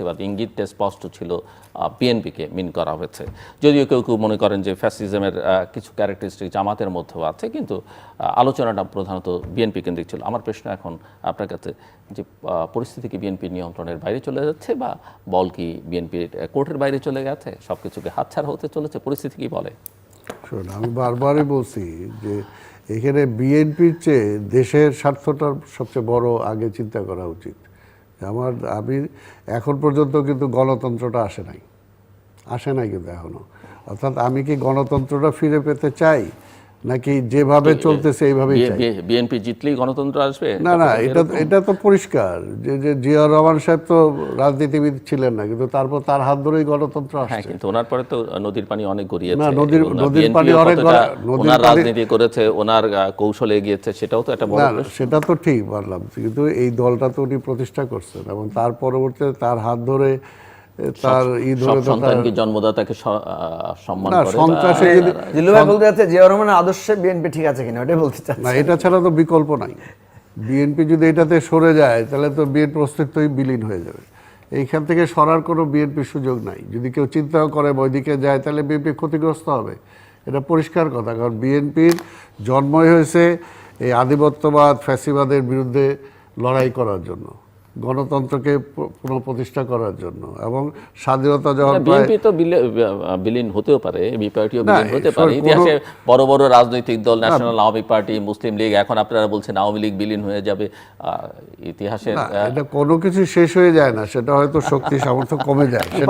ফ্যাসিবাদ ইঙ্গিতটা স্পষ্ট ছিল বিএনপিকে মিন করা হয়েছে। যদিও কেউ কেউ মনে করেন যে ফ্যাসিজমের কিছু ক্যারেক্টারিস্টিক জামাতের মধ্যেও আছে, কিন্তু আলোচনাটা প্রধানত বিএনপি কেন্দ্রিক ছিল। আমার প্রশ্ন এখন আপনার কাছে যে পরিস্থিতি কি বিএনপি নিয়ন্ত্রণের বাইরে চলে যাচ্ছে বা বল কি বিএনপির কোর্টের বাইরে চলে গেছে? সব কিছুকে হাতছাড়া হতে চলেছে, পরিস্থিতি কি বলে? শোন, আমি বারবারই বলছি যে, এখানে বিএনপির চেয়ে দেশের স্বার্থটা সবচেয়ে বড় আগে চিন্তা করা উচিত। আমার আমি এখন পর্যন্ত কিন্তু গণতন্ত্রটা আসে নাই। আসে নাই কিন্তু এখনও অর্থাৎ আমি কি গণতন্ত্রটা ফিরে পেতে চাই? নাকি যেভাবে চলতেছে এইভাবেই বিএনপি জিতলেই গণতন্ত্র আসবে? না না এটা এটা তো পরিষ্কার যে যে জিয়া রহমান সাহেব তো রাজনীতিবিদ ছিলেন না কিন্তু তারপর তার হাত ধরেই গণতন্ত্র হ্যাঁ আসছে। কিন্তু ওনার পরে তো নদীর পানি অনেক গড়িয়েছে। না, নদীর- নদীর পানি অনেক ওনার রাজনীতি করেছে ওনার কৌশলে এগিয়েছে সেটাও তো একটা বড় না সেটা তো ঠিক বললাম কিন্তু এই দলটা তো উনি প্রতিষ্ঠা করছেন এবং তার পরবর্তীতে তার হাত ধরে তার ই সব ধরে সন্তানকে জন্মদাতাকে সম্মান করে? সন্ত্রাসে যদি জিল্লু ভাই বলতে যাচ্ছে জিয়া রহমানের আদর্শে বিএনপি ঠিক আছে কিনা ওটাই বলতে চাচ্ছে। না এটা ছাড়া তো বিকল্প নাই। বিএনপি যদি এটাতে সরে যায় তাহলে তো বিএনপি অস্তিত্বই বিলীন হয়ে যাবে। এইখান থেকে সরার কোনো বিএনপির সুযোগ নাই। যদি কেউ চিন্তাও করে ওইদিকে যায় তাহলে বিএনপি ক্ষতিগ্রস্ত হবে। এটা পরিষ্কার কথা কারণ বিএনপির জন্মই হয়েছে এই আধিপত্যবাদ ফ্যাসিবাদের বিরুদ্ধে লড়াই করার জন্য। গণতন্ত্রকে পুনঃপ্রতিষ্ঠা করার জন্য এবং স্বাধীনতা যখন বিএনপি তো বিলীন হতেও পারে বিপার্টিও বিলীন হতে পারে। ইতিহাসে বড় বড় রাজনৈতিক দল ন্যাশনাল আওয়ামী পার্টি মুসলিম লীগ এখন আপনারা বলছেন আওয়ামী লীগ বিলীন হয়ে যাবে। আহ, এটা কোনো কিছু শেষ হয়ে যায় না সেটা হয়তো শক্তি সামর্থ্য কমে যায়। সেটা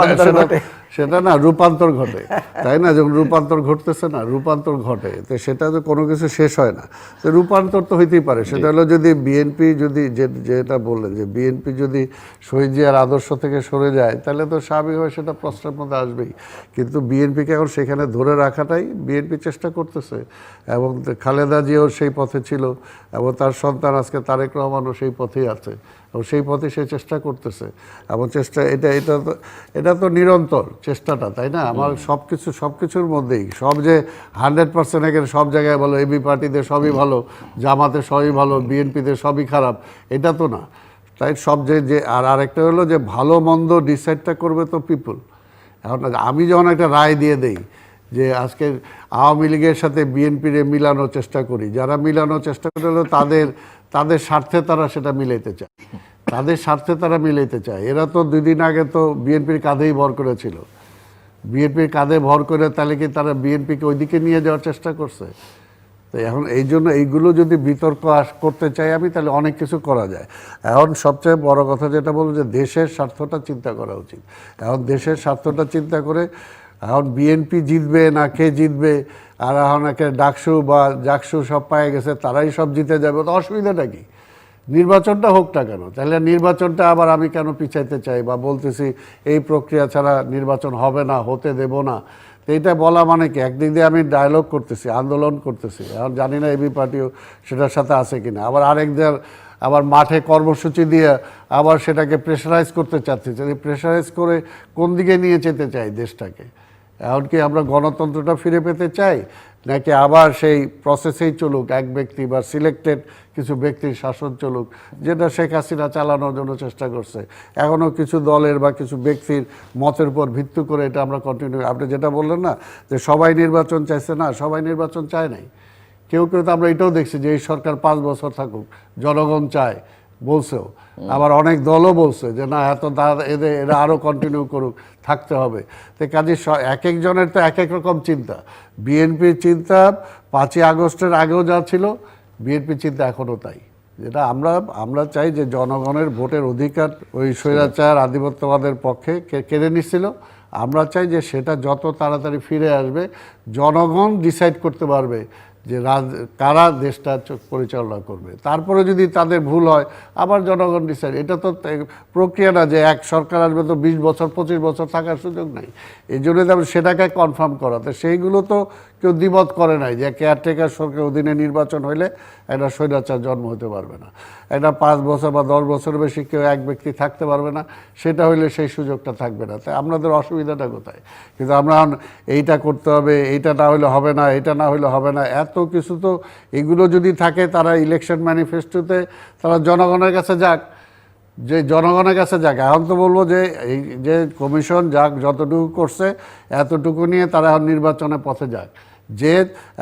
সেটা- না রূপান্তর ঘটে। তাই না? যখন রূপান্তর ঘটতেছে না রূপান্তর ঘটে। তো সেটা তো কোনো কিছু শেষ হয় না। তো রূপান্তর তো হইতেই পারে। সেটা হলো যদি বিএনপি যদি যেটা বললেন যে বিএনপি যদি শহীদ জিয়ার আদর্শ থেকে সরে যায় তাহলে তো স্বাভাবিকভাবে সেটা প্রশ্নের মধ্যে আসবেই। কিন্তু বিএনপিকে এখন সেখানে ধরে রাখাটাই বিএনপি চেষ্টা করতেছে। এবং খালেদা জিয়াও সেই পথে ছিল এবং তার সন্তান আজকে তারেক রহমানও সেই পথেই আছে। এবং সেই পথে সে চেষ্টা করতেছে। এবং চেষ্টা এটা এটা তো এটা তো নিরন্তর চেষ্টাটা তাই না? আমার সব কিছু সব কিছুর মধ্যেই। সব যে হান্ড্রেড পার্সেন্ট এখানে সব জায়গায় বলো এবি পার্টিতে সবই ভালো জামাতে সবই ভালো বিএনপিতে সবই খারাপ এটা তো না। তাই সব যে যে, আর আরেকটা হলো যে ভালো মন্দ ডিসাইডটা করবে তো পিপুল এখন আমি যখন একটা রায় দিয়ে দেই যে আজকে আওয়ামী লীগের সাথে বিএনপির মিলানোর চেষ্টা করি, যারা মিলানোর চেষ্টা করে তাদের তাদের স্বার্থে তারা সেটা মিলাইতে চায়। তাদের স্বার্থে তারা মিলাইতে চায়। এরা তো দুই দিন আগে তো বিএনপির কাঁধেই ভর করেছিল। বিএনপির কাঁধে ভর করে তাহলে কি তারা বিএনপিকে ওইদিকে নিয়ে যাওয়ার চেষ্টা করছে? তো এখন এই জন্য এইগুলো যদি বিতর্ক আস- করতে চাই আমি, তাহলে অনেক কিছু করা যায়। এখন সবচেয়ে বড় কথা যেটা বলব যে দেশের স্বার্থটা চিন্তা করা উচিত। এখন দেশের স্বার্থটা চিন্তা করে এখন বিএনপি জিতবে না কে জিতবে, আর এখন একে ডাকসু বা জাকসু সব পায়ে গেছে, তারাই সব জিতে যাবে, তো অসুবিধাটা কি? নির্বাচনটা হোক না কেন, তাহলে নির্বাচনটা আবার আমি কেন পিছাইতে চাই বা বলতেছি এই প্রক্রিয়া ছাড়া নির্বাচন হবে না, হতে দেব না? এইটা বলা মানে কি? একদিক দিয়ে আমি ডায়লগ করতেছি, আন্দোলন করতেছি। এখন জানি না এবি পার্টিও সেটার সাথে আছে কিনা। আবার আরেক দিন আবার মাঠে কর্মসূচি দিয়ে আবার সেটাকে প্রেশারাইজ করতে চাচ্ছে। প্রেশারাইজ করে কোন দিকে নিয়ে যেতে চাই দেশটাকে? এখন কি আমরা গণতন্ত্রটা ফিরে পেতে চাই, নাকি আবার সেই প্রসেসেই চলুক, এক ব্যক্তি বা সিলেক্টেড কিছু ব্যক্তির শাসন চলুক, যেটা শেখ হাসিনা চালানোর জন্য চেষ্টা করছে। এখনও কিছু দলের বা কিছু ব্যক্তির মতের উপর ভিত্তি করে এটা আমরা কন্টিনিউ আপনি যেটা বললেন না, যে সবাই নির্বাচন চাইছে না, সবাই নির্বাচন চায় নাই। কেউ কেউ তো আমরা এটাও দেখছি যে এই সরকার পাঁচ বছর থাকুক, জনগণ চায় বলছেও আবার অনেক দলও বলছে যে, না, এত এদের, এরা আরও কন্টিনিউ করুক, থাকতে হবে। তো কাজে এক একজনের তো এক এক রকম চিন্তা। বিএনপির চিন্তা পাঁচই আগস্টের আগেও যা ছিল, বিএনপির চিন্তা এখনও তাই। যেটা আমরা আমরা চাই যে জনগণের ভোটের অধিকার ওই স্বৈরাচার, আধিপত্যবাদের পক্ষে কেড়ে নিচ্ছিল। আমরা চাই যে সেটা যত তাড়াতাড়ি ফিরে আসবে, জনগণ ডিসাইড করতে পারবে যে কারা দেশটা পরিচালনা করবে। তারপরে যদি তাদের ভুল হয়, আবার জনগণ ডিসাইড এটা তো প্রক্রিয়া না যে এক সরকার আসবে তো বিশ বছর, পঁচিশ বছর থাকার সুযোগ নাই। এই জন্য সেটাকে কনফার্ম করা। তো সেইগুলো তো কেউ দ্বিমত করে নাই যে কেয়ারটেকার সরকার অধীনে নির্বাচন হইলে একটা স্বৈরাচার জন্ম হতে পারবে না। একটা পাঁচ বছর বা দশ বছর বেশি কেউ এক ব্যক্তি থাকতে পারবে না, সেটা হইলে সেই সুযোগটা থাকবে না। তাই আপনাদের অসুবিধাটা কোথায়? কিন্তু আমরা এইটা করতে হবে, এইটা না হলে হবে না, এটা না হলে হবে না, এত কিছু তো এগুলো যদি থাকে তারা ইলেকশন ম্যানিফেস্টোতে তারা জনগণের কাছে যাক, যে জনগণের কাছে যাক। এখন তো বলব যে এই যে কমিশন যাক, যতটুকু করছে, এতটুকু নিয়ে তারা নির্বাচনের পথে যাক। যে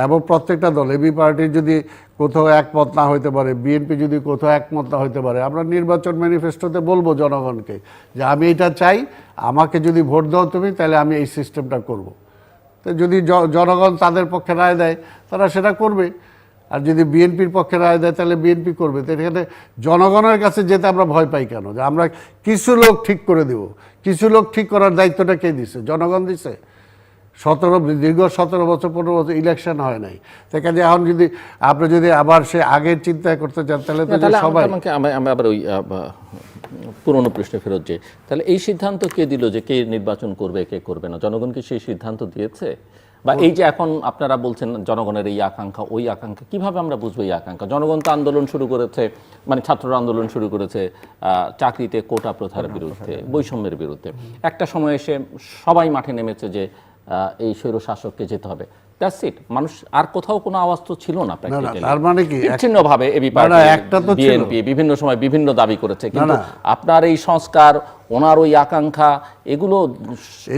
এবং প্রত্যেকটা দল, এবি পার্টির যদি কোথাও একমত না হইতে পারে, বিএনপি যদি কোথাও একমত না হইতে পারে, আমরা নির্বাচন ম্যানিফেস্টোতে বলব জনগণকে যে আমি এটা চাই, আমাকে যদি ভোট দাও তুমি, তাহলে আমি এই সিস্টেমটা করব। তো যদি জনগণ তাদের পক্ষে রায় দেয়, তারা সেটা করবে। আর যদি বিএনপির পক্ষে রায় দেয়, তাহলে বিএনপি করবে। তো এখানে জনগণের কাছে যেতে আমরা ভয় পাই কেন? যে আমরা কিছু লোক ঠিক করে দেব। কিছু লোক ঠিক করার দায়িত্বটা কে দিছে? জনগণ দিছে? সতেরো দীর্ঘ সতেরো বছর পনেরো বছর ইলেকশন হয় নাই। সেখানে এখন যদি আপনি যদি আবার সে আগের চিন্তা করতে চান তাহলে তো যে সবাই আমাকে আমি আমি আবার ওই পুরনো প্রশ্নে ফেরত যাই তাহলে এই সিদ্ধান্ত কে দিল যে কে নির্বাচন করবে কে করবে না? জনগণ কি সেই সিদ্ধান্ত দিয়েছে? বা এই যে এখন আপনারা বলছেন জনগণের এই আকাঙ্ক্ষা ওই আকাঙ্ক্ষা কীভাবে আমরা বুঝব এই আকাঙ্ক্ষা? জনগণ তো আন্দোলন শুরু করেছে মানে ছাত্ররা আন্দোলন শুরু করেছে আহ, চাকরিতে কোটা প্রথার বিরুদ্ধে। বৈষম্যের বিরুদ্ধে। একটা সময় এসে সবাই মাঠে নেমেছে যে এই স্বৈর শাসককে যেতে হবে। দ্যাটস ইট মানুষ আর কোথাও কোনো আওয়াজ তো ছিল না তার মানে কি? বিচ্ছিন্নভাবে এবি তো বিএনপি বিভিন্ন সময় বিভিন্ন দাবি করেছে। কিন্তু আপনার এই সংস্কার ওনার ওই আকাঙ্ক্ষা এগুলো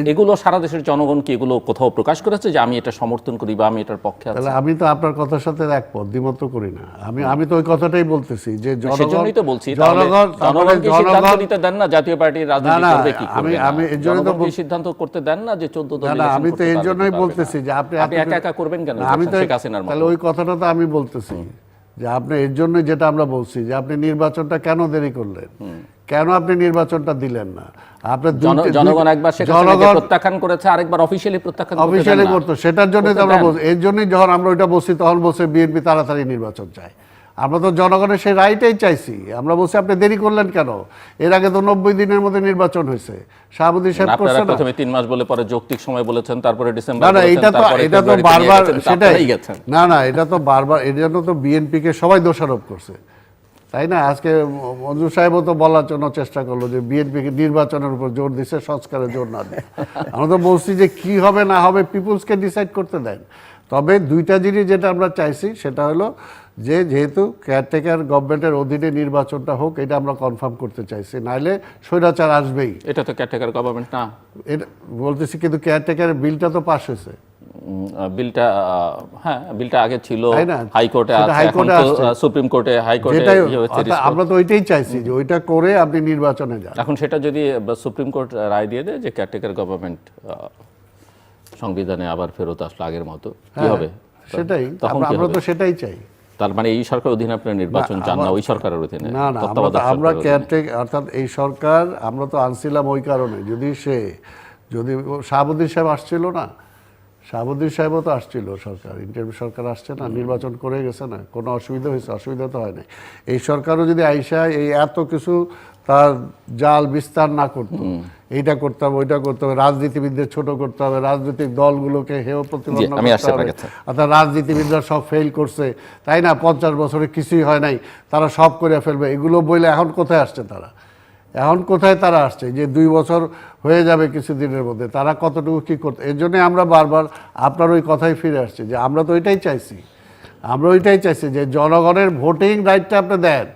এগুলো সারা দেশের জনগণ কি এগুলো কোথাও প্রকাশ করেছে যে আমি এটা সমর্থন করি বা আমি এটার পক্ষে তাহলে আমি তো আপনার কথার সাথে একমত দ্বিমত করি না। আমি আমি তো ওই কথাটাই বলতেছি যে জনগণ সেজন্যই তো বলছি। জনগণ সিদ্ধান্ত নিতে দেন না জাতীয় পার্টির রাজনীতি করবে কি আমি- আমি এর জন্য তো সিদ্ধান্ত করতে দেন না যে 14 দল না আমি তো এর জন্যই বলতেছি যে আপনি আপনি একা একা করবেন কেন? আমি তো তাহলে ওই কথাটা তো আমি বলতেছি যে আপনি এর জন্য যেটা আমরা বলছি যে আপনি নির্বাচনটা কেন দেরি করলেন? কেন আপনি নির্বাচনটা দিলেন না? আপনি জন- দুইটি- জনগণ একবার জনগণ প্রত্যাখ্যান করেছে আরেকবার অফিসিয়ালি প্রত্যাখ্যান অফিসিয়ালি করতো। সেটার আমরা। এর জন্যই যখন আমরা ওইটা তখন বলছে বিএনপি তাড়াতাড়ি নির্বাচন চায়। আমরা তো জনগণের সেই রাইটাই চাইছি। আমরা বলছি আপনি দেরি করলেন কেন? এর আগে তো নব্বই দিনের মধ্যে নির্বাচন হয়েছে। শাহাবুদ্দিন সাহেব আপনারা করছে না? প্রথমে তিন মাস বলে পরে যৌক্তিক সময় বলেছেন তারপরে ডিসেম্বর না না এটা তো এটা তো বারবার সেটাই। না না এটা তো বারবার এর জন্য তো বিএনপিকে সবাই দোষারোপ করছে। তাই না? আজকে মঞ্জু সাহেবও তো বলার জন্য চেষ্টা করল যে বিএনপিকে নির্বাচনের উপর জোর দিচ্ছে সংস্কারে জোর না দিয়ে আমরা তো বলছি যে কি হবে না হবে পিপুলসকে ডিসাইড করতে দেন। তবে দুইটা জিনিস যেটা আমরা চাইছি সেটা হলো যে যেহেতু কেয়ারটেকার গভর্নমেন্টের অধীনে নির্বাচনটা হোক এটা আমরা কনফার্ম করতে চাইছি। নাইলে স্বৈরাচার আসবেই। এটা তো ক্যাটেগরি গভর্নমেন্ট না। এটা বলতেছি কিন্তু কেয়ারটেকারের বিলটা তো পাস হয়েছে। বিলটা হ্যাঁ বিলটা আগে ছিল হাইকোর্টে সুপ্রিম কোর্টে হাইকোর্টে ইয়ে আমরা তো ওইটাই চাইছি যে ওইটা করে আপনি নির্বাচনে যান। এখন সেটা যদি সুপ্রিম কোর্ট রায় দিয়ে দেয় যে ক্যাটেগরি গভর্নমেন্ট সংবিধানে আবার ফেরত আসলো আগের মতো কি হবে? সেটাই। তখন আমরা তো সেটাই চাই। তার মানে এই সরকার অধীনে আপনার নির্বাচন চান না ওই সরকারের অধীনে না না আমরা। কেয়ারটেক অর্থাৎ এই সরকার আমরা তো আনছিলাম ওই কারণে। যদি সে যদি শাহাবুদ্দিন সাহেব আসছিল না শাহাবুদ্দিন সাহেবও তো আসছিল সরকার ইন্টারভিউ সরকার আসছে না নির্বাচন করে গেছে না কোনো অসুবিধা হয়েছে অসুবিধা তো হয় নাই। এই সরকারও যদি আইসা এই এত কিছু তার জাল বিস্তার না করতো এইটা করতে হবে ওইটা করতে হবে রাজনীতিবিদদের ছোট করতে হবে রাজনৈতিক দলগুলোকে হেয় প্রতিপন্ন করতে হবে। অর্থাৎ রাজনীতিবিদরা সব ফেল করছে তাই না? পঞ্চাশ বছরে কিছুই হয় নাই তারা সব করে ফেলবে এগুলো বইলে এখন কোথায় আসছে তারা? এখন কোথায় তারা আসছে? যে দুই বছর হয়ে যাবে কিছুদিনের মধ্যে, তারা কতটুকু কী করতে এর জন্যে আমরা বারবার আপনার ওই কথাই ফিরে আসছি যে আমরা তো ওইটাই চাইছি। আমরা ওইটাই চাইছি যে জনগণের ভোটিং রাইটটা আপনি দেন।